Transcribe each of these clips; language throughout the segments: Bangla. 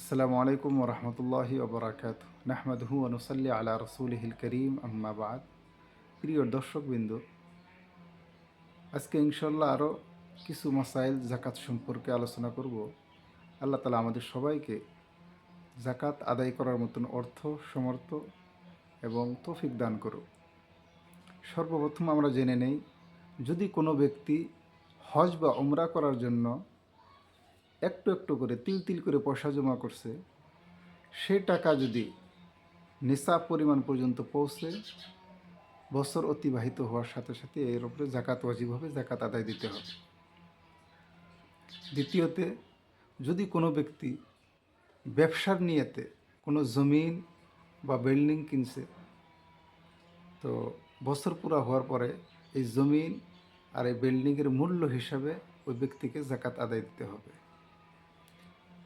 আসসালামু আলাইকুম ওরহমতুল্লাহি ওবরাকাত নাহমাদহু অনুসাল্লি আলা রসুলহিল করিম আম্মাবাদ প্রিয় দর্শকবৃন্দ, আজকে ইনশাল্লাহ আরও কিছু মাসাইল জাকাত সম্পর্কে আলোচনা করব। আল্লাহ তালা আমাদের সবাইকে জাকাত আদায় করার মতন অর্থ সমর্থ এবং তৌফিক দান করুক। সর্বপ্রথম আমরা জেনে নেই, যদি কোনো ব্যক্তি হজ বা উমরা করার জন্য একটু একটু করে তিল তিল করে পয়সা জমা করছে। সে টাকা যদি নিসাব পরিমাণ পর্যন্ত পৌঁছে, বছর অতিবাহিত হওয়ার সাথে সাথে এর উপরে জাকাত ওয়াজিব হবে জাকাত আদায় দিতে হবে। দ্বিতীয়তে, যদি কোনো ব্যক্তি ব্যবসার নিয়েতে কোনো জমিন বা বিল্ডিং কিনছে, তো বছর পুরা হওয়ার পরে এই জমিন আর এই বিল্ডিংয়ের মূল্য হিসাবে ওই ব্যক্তিকে জাকাত আদায় দিতে হবে।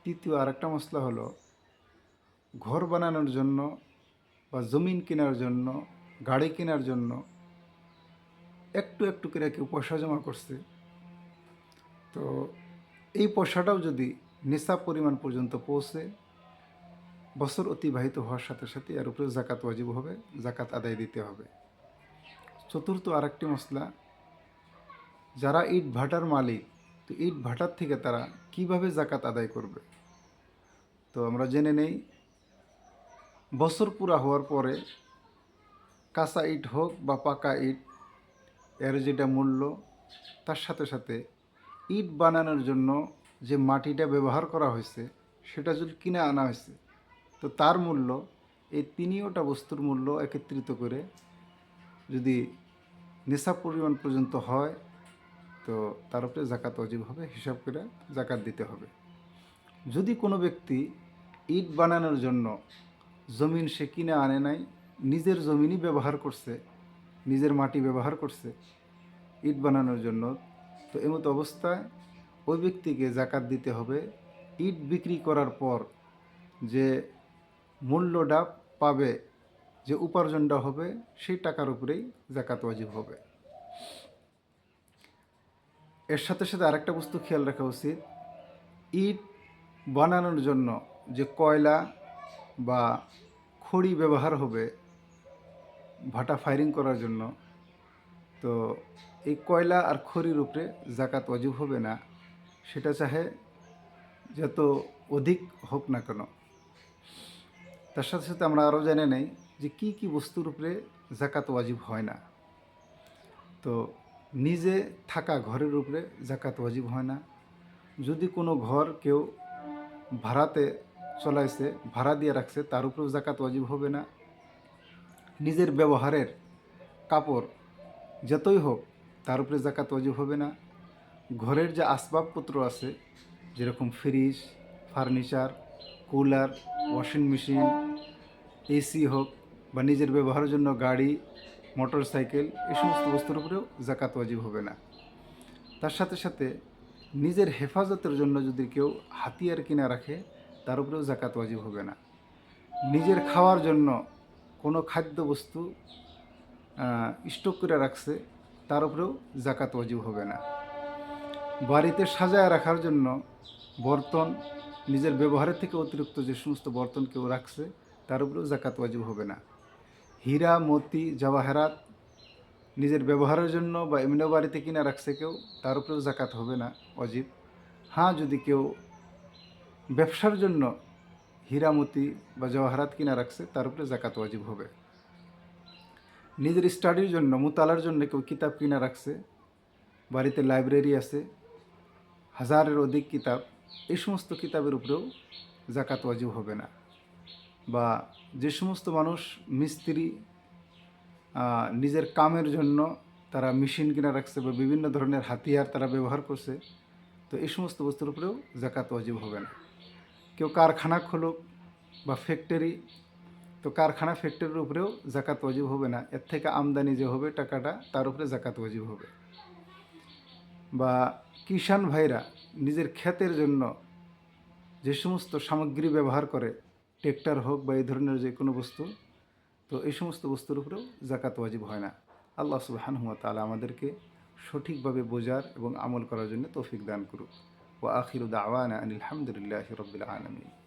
তৃতীয় আরেকটা মশলা হলো, ঘর বানানোর জন্য বা জমিন কেনার জন্য, গাড়ি কেনার জন্য একটু একটু করে কেউ পয়সা জমা করছে। তো এই পয়সাটাও যদি নিসাব পরিমাণ পর্যন্ত পৌঁছে, বছর অতিবাহিত হওয়ার সাথে সাথে এর উপরে জাকাত ওয়াজিব হবে জাকাত আদায় দিতে হবে। চতুর্থ আরেকটি মশলা, যারা ইট ভাটার মালিক তো ইট ভাটার থেকে তারা কীভাবে জাকাত আদায় করবে? তো আমরা জেনে নেই। বছর পুরা হওয়ার পরে কাঁচা ইট হোক বা পাকা ইট, এর যেটা মূল্য, তার সাথে সাথে ইট বানানোর জন্য যে মাটিটা ব্যবহার করা হয়েছে, সেটা যদি কিনে আনা হয়েছে, তো তার মূল্য, এই তিনিওটা বস্তুর মূল্য একত্রিত করে যদি নেশা পরিমাণ পর্যন্ত হয় তো তার উপরে জাকাত অজীব হবে, হিসাব করে জাকাত দিতে হবে। যদি কোনো ব্যক্তি ইট বানানোর জন্য জমিন সে কিনে আনে নাই, নিজের জমিনই ব্যবহার করছে, নিজের মাটি ব্যবহার করছে ইট বানানোর জন্য, তো এমতো অবস্থায় ওই ব্যক্তিকে জাকাত দিতে হবে। ইট বিক্রি করার পর যে মূল্যটা পাবে, যে উপার্জনটা হবে, সেই টাকার উপরেই জাকাত ওয়াজিব হবে। এর সাথে সাথে আরেকটা বস্তু খেয়াল রাখা উচিত। ইট বানানোর জন্য যে কয়লা বা খড়ি ব্যবহার হবে, ভাটা ফায়ারিং করার জন্য, তো এই কয়লা আর খড়ির উপরে জাকাত অজীব হবে না, সেটা চাহে যত অধিক হোক না কেন। তার সাথে সাথে আমরা আরও জেনে নেই যে কি কি বস্তুর উপরে জাকাত ওয়াজিব হয় না। তো নিজে থাকা ঘরের উপরে জাকাত ওয়াজিব হয় না। যদি কোনো ঘর কেউ ভাড়াতে চলাইছে, ভাড়া দিয়ে রাখছে, তার উপরেও জাকাত ওয়াজিব হবে না। নিজের ব্যবহারের কাপড় যতই হোক, তার উপরে জাকাত ওয়াজিব হবে না। ঘরের যে আসবাবপত্র আছে, যেরকম fridge furniture cooler washing machine AC হোক বা নিজের ব্যবহারের জন্য গাড়ি মোটর সাইকেল এই সমস্ত বস্তুর উপরেও জাকাত ওয়াজিব হবে না। তার সাথে সাথে নিজের হেফাজতের জন্য যদি কেউ হাতিয়ার কিনা রাখে তার উপরেও জাকাত ওয়াজিব হবে না। নিজের খাওয়ার জন্য কোনো খাদ্যবস্তু স্টক করে রাখছে তার উপরেও জাকাত ওয়াজিব হবে না। বাড়িতে সাজায় রাখার জন্য বর্তন নিজের ব্যবহারের থেকে অতিরিক্ত যে সমস্ত বর্তন কেউ রাখছে তার উপরেও জাকাত ওয়াজিব হবে না। হীরা, মতি, জওয়াহেরাত নিজের ব্যবহারের জন্য বা এমনিও বাড়িতে কিনা রাখছে কেউ, তার উপরেও জাকাত হবে না, অজীব। হ্যাঁ যদি কেউ ব্যবসার জন্য হীরামতি বা জওয়াহারাত কিনা রাখছে, তার উপরে জাকাত ওয়াজিব হবে। নিজের স্টাডির জন্য, মুতালার জন্য কেউ কিতাব কিনা রাখছে, বাড়িতে লাইব্রেরি আছে, হাজারের অধিক কিতাব, এই সমস্ত কিতাবের উপরেও জাকাত ওয়াজিব হবে না। বা যে সমস্ত মানুষ মিস্ত্রি নিজের কামের জন্য তারা মেশিন কিনা রাখছে বা বিভিন্ন ধরনের হাতিয়ার তারা ব্যবহার করছে, তো এই সমস্ত বস্তুর উপরেও জাকাত ওয়াজিব হবে না। কেউ কারখানা খুলুক বা ফ্যাক্টরি তো কারখানা ফ্যাক্টরির উপরেও জাকাত ওয়াজিব হবে না। এর থেকে আমদানি যে হবে টাকাটা, তার উপরে জাকাত ওয়াজিব হবে। বা কিষাণ ভাইরা নিজের ক্ষেতের জন্য যে সমস্ত সামগ্রী ব্যবহার করে ট্রেক্টর হোক বা এই ধরনের যে কোনো বস্তু, তো এই সমস্ত বস্তুর উপরেও জাকাত ওয়াজিব হয় না। আল্লাহ সুবাহানহুয়া তালা আমাদেরকে সঠিকভাবে বোঝার এবং আমল করার জন্য তৌফিক দান করুক। ও আখির দাওয়ানা আনিল আলহামদুলিল্লাহ রবিল আলমী